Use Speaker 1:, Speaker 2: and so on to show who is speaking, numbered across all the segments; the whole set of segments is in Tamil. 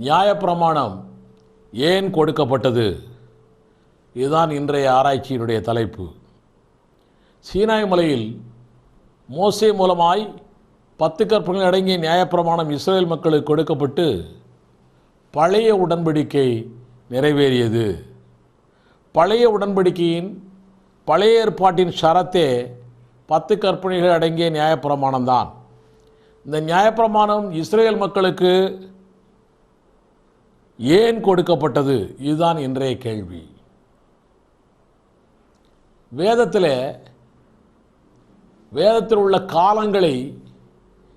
Speaker 1: நியாயப்பிரமாணம் ஏன் கொடுக்கப்பட்டது? இதுதான் இன்றைய ஆராய்ச்சியினுடைய தலைப்பு. சீனாய் மலையில் மோசே மூலமாய் பத்து கற்பனைகள் அடங்கிய நியாயப்பிரமாணம் இஸ்ரேல் மக்களுக்கு கொடுக்கப்பட்டு பழைய உடன்படிக்கை நிறைவேறியது. பழைய உடன்படிக்கையின் பழைய ஏற்பாட்டின் ஷரத்தே பத்து கற்பனைகள் அடங்கிய நியாயப்பிரமாணம்தான். இந்த நியாயப்பிரமாணம் இஸ்ரேல் மக்களுக்கு ஏன் கொடுக்கப்பட்டது? இதுதான் இன்றைய கேள்வி. வேதத்தில் வேதத்தில் உள்ள காலங்களை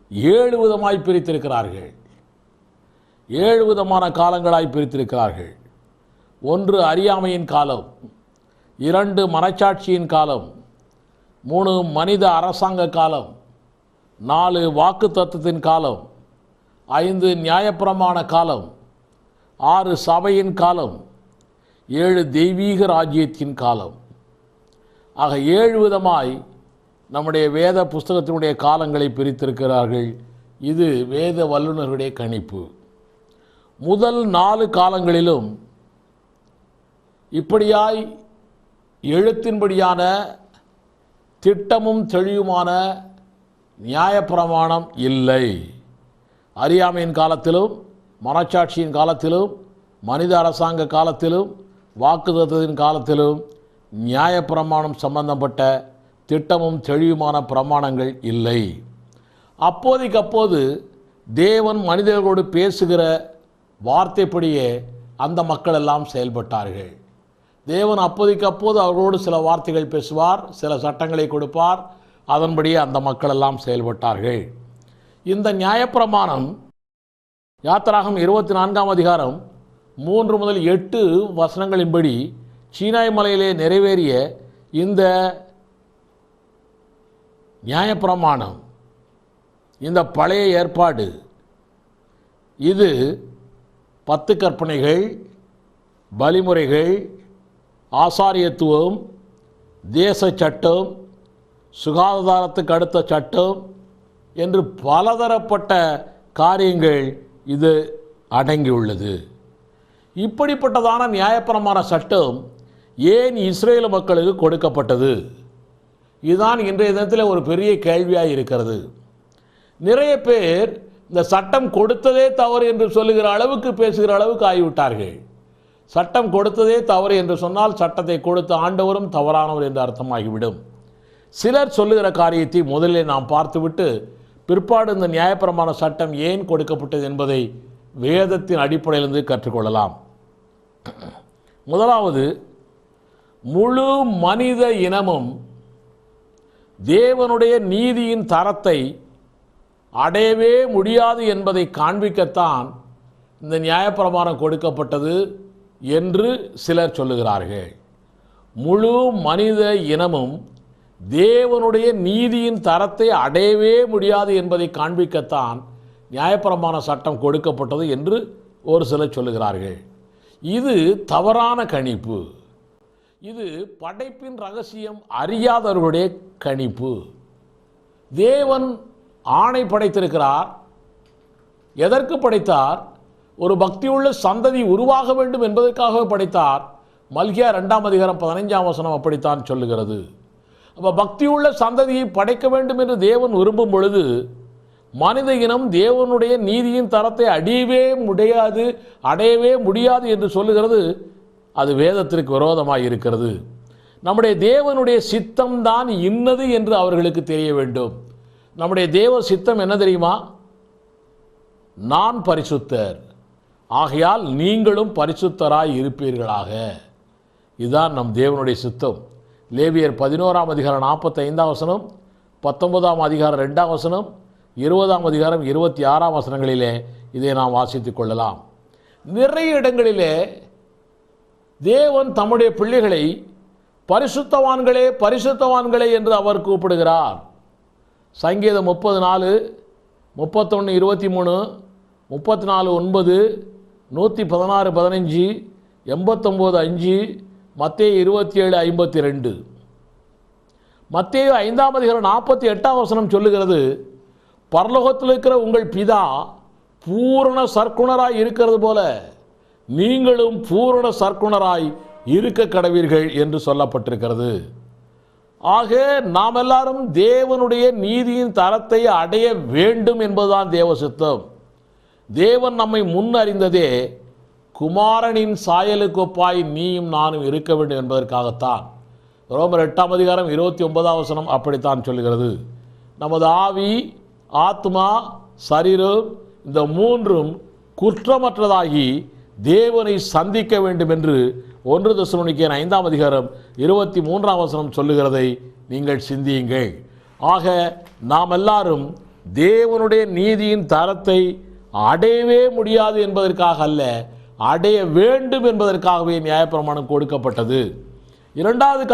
Speaker 1: ஏழு விதமாய் பிரித்திருக்கிறார்கள். ஏழு விதமான காலங்களாய் பிரித்திருக்கிறார்கள். ஒன்று அறியாமையின் காலம் இரண்டு மனச்சாட்சியின் காலம் மூணு மனித அரசாங்க காலம் நாலு வாக்கு தத்துவத்தின் காலம் ஐந்து நியாயப்பிரமாண காலம் ஆறு சபையின் காலம் ஏழு தெய்வீக ராஜ்யத்தின் காலம். ஆக ஏழு விதமாய் நம்முடைய வேத புஸ்தகத்தினுடைய காலங்களை பிரித்திருக்கிறார்கள். இது வேத வல்லுநருடைய கணிப்பு. முதல் நாலு காலங்களிலும் இப்படியாய் எழுத்தின்படியான திட்டமும் தெளிவுமான நியாயப்பிரமாணம் இல்லை. அறியாமையின் காலத்திலும் மனச்சாட்சியின் காலத்திலும் மனித அரசாங்க காலத்திலும் வாக்குதத்தின் காலத்திலும் நியாயப்பிரமாணம் சம்பந்தப்பட்ட திட்டமும் தெளிவுமான பிரமாணங்கள் இல்லை. அப்போதைக்கு அப்போது தேவன் மனிதர்களோடு பேசுகிற வார்த்தைப்படியே அந்த மக்கள் எல்லாம் செயல்பட்டார்கள். தேவன் அப்போதைக்கு அப்போது அவர்களோடு சில வார்த்தைகள் பேசுவார் சில சட்டங்களை கொடுப்பார் அதன்படியே அந்த மக்கள் எல்லாம் செயல்பட்டார்கள். இந்த நியாயப்பிரமாணம் யாத்திராகம் இருபத்தி நான்காம் அதிகாரம் மூன்று முதல் எட்டு வசனங்களின்படி சீனாய் மலையிலே நிறைவேறிய இந்த நியாயப்பிரமாணம் இந்த பழைய ஏற்பாடு. இது பத்து கற்பனைகள் பலிமுறைகள் ஆசாரியத்துவம் தேச சட்டம் சுகாதாரத்துக்கு அடுத்த சட்டம் என்று பலதரப்பட்ட காரியங்கள் இது அடங்கியுள்ளது. இப்படிப்பட்டதான நியாயப்பரமான சட்டம் ஏன் இஸ்ரேல் மக்களுக்கு கொடுக்கப்பட்டது? இதுதான் இன்றைய தினத்தில் ஒரு பெரிய கேள்வியாக இருக்கிறது. நிறைய பேர் இந்த சட்டம் கொடுத்ததே தவறு என்று சொல்லுகிற அளவுக்கு பேசுகிற அளவுக்கு ஆகிவிட்டார்கள். சட்டம் கொடுத்ததே தவறு என்று சொன்னால் சட்டத்தை கொடுத்த ஆண்டவரும் தவறானவர் என்று அர்த்தமாகிவிடும். சிலர் சொல்லுகிற காரியத்தை முதலில் நாம் பார்த்துவிட்டு பிற்பாடு இந்த நியாயப்பிரமாண சட்டம் ஏன் கொடுக்கப்பட்டது என்பதை வேதத்தின் அடிப்படையிலிருந்து கற்றுக்கொள்ளலாம். முதலாவது முழு மனித இனமும் தேவனுடைய நீதியின் தரத்தை அடையவே முடியாது என்பதை காண்பிக்கத்தான் இந்த நியாயப்பிரமாணம் கொடுக்கப்பட்டது என்று சிலர் சொல்லுகிறார்கள். முழு மனித இனமும் தேவனுடைய நீதியின் தரத்தை அடையவே முடியாது என்பதை காண்பிக்கத்தான் நியாயப்பிரமாண சட்டம் கொடுக்கப்பட்டது என்று ஒரு சிலர் சொல்லுகிறார்கள். இது தவறான கணிப்பு. இது படைப்பின் ரகசியம் அறியாதவர்களுடைய கணிப்பு. தேவன் ஆணை படைத்திருக்கிறார். எதற்கு படைத்தார்? ஒரு பக்தியுள்ள சந்ததி உருவாக வேண்டும் என்பதற்காகவே படைத்தார். மல்கியா ரெண்டாம் அதிகாரம் பதினைஞ்சாம் வசனம் அப்படித்தான் சொல்லுகிறது. அப்போ பக்தியுள்ள சந்ததியை படைக்க வேண்டும் என்று தேவன் விரும்பும் பொழுது மனித இனம் தேவனுடைய நீதியின் தரத்தை அடையவே முடியாது அடையவே முடியாது என்று சொல்லுகிறது. அது வேதத்திற்கு விரோதமாக இருக்கிறது. நம்முடைய தேவனுடைய சித்தம்தான் இன்னது என்று அவர்களுக்கு தெரிய வேண்டும். நம்முடைய தேவ சித்தம் என்ன தெரியுமா? நான் பரிசுத்தர். ஆகையால் நீங்களும் பரிசுத்தராய் இருப்பீர்களாக. இதுதான் நம் தேவனுடைய சித்தம். லேவியர் பதினோராம் அதிகாரம் நாற்பத்தைந்தாம் வசனம் பத்தொன்பதாம் அதிகாரம் ரெண்டாம் வசனம் இருபதாம் அதிகாரம் இருபத்தி ஆறாம் வசனங்களிலே இதை நாம் வாசித்துக் கொள்ளலாம். நிறைய இடங்களிலே தேவன் தம்முடைய பிள்ளைகளை பரிசுத்தவான்களே பரிசுத்தவான்களே என்று அவர் கூப்பிடுகிறார். சங்கீதம் முப்பது நாலு முப்பத்தொன்று இருபத்தி மூணு முப்பத்தி நாலு ஒன்பது நூற்றி பதினாறு பதினஞ்சு எண்பத்தொம்போது அஞ்சு மத்திய இருபத்தி ஏழு ஐம்பத்தி ரெண்டு மத்திய ஐந்தாம் அதிகாரம் நாற்பத்தி எட்டாம் வசனம் சொல்லுகிறது பரலோகத்தில் இருக்கிற உங்கள் பிதா பூரண சர்க்குணராய் இருக்கிறது போல நீங்களும் பூரண சர்க்குணராய் இருக்க கடவீர்கள் என்று சொல்லப்பட்டிருக்கிறது. ஆக நாம் எல்லாரும் தேவனுடைய நீதியின் தரத்தை அடைய வேண்டும் என்பதுதான் தேவ சித்தம். தேவன் நம்மை முன் குமாரனின் சாயலுக்கொப்பாய் நீயும் நானும் இருக்க வேண்டும் என்பதற்காகத்தான். ரோமர் எட்டாம் அதிகாரம் இருபத்தி ஒன்பதாம் வசனம் அப்படித்தான் சொல்லுகிறது நமது ஆவி ஆத்மா சரீரம் இந்த மூன்றும் குற்றமற்றதாகி தேவனை சந்திக்க வேண்டும் என்று ஒன்று தசுமணிக்கேன் ஐந்தாம் அதிகாரம் இருபத்தி மூன்றாம் வசனம் சொல்லுகிறதை நீங்கள் சிந்தியுங்கள். ஆக நாம் எல்லாரும் தேவனுடைய நீதியின் தரத்தை அடையவே முடியாது என்பதற்காக அல்ல அடைய வேண்டும் என்பதற்காகவே நியாயப்பிரமாணம் கொடுக்கப்பட்டது. இரண்டாவது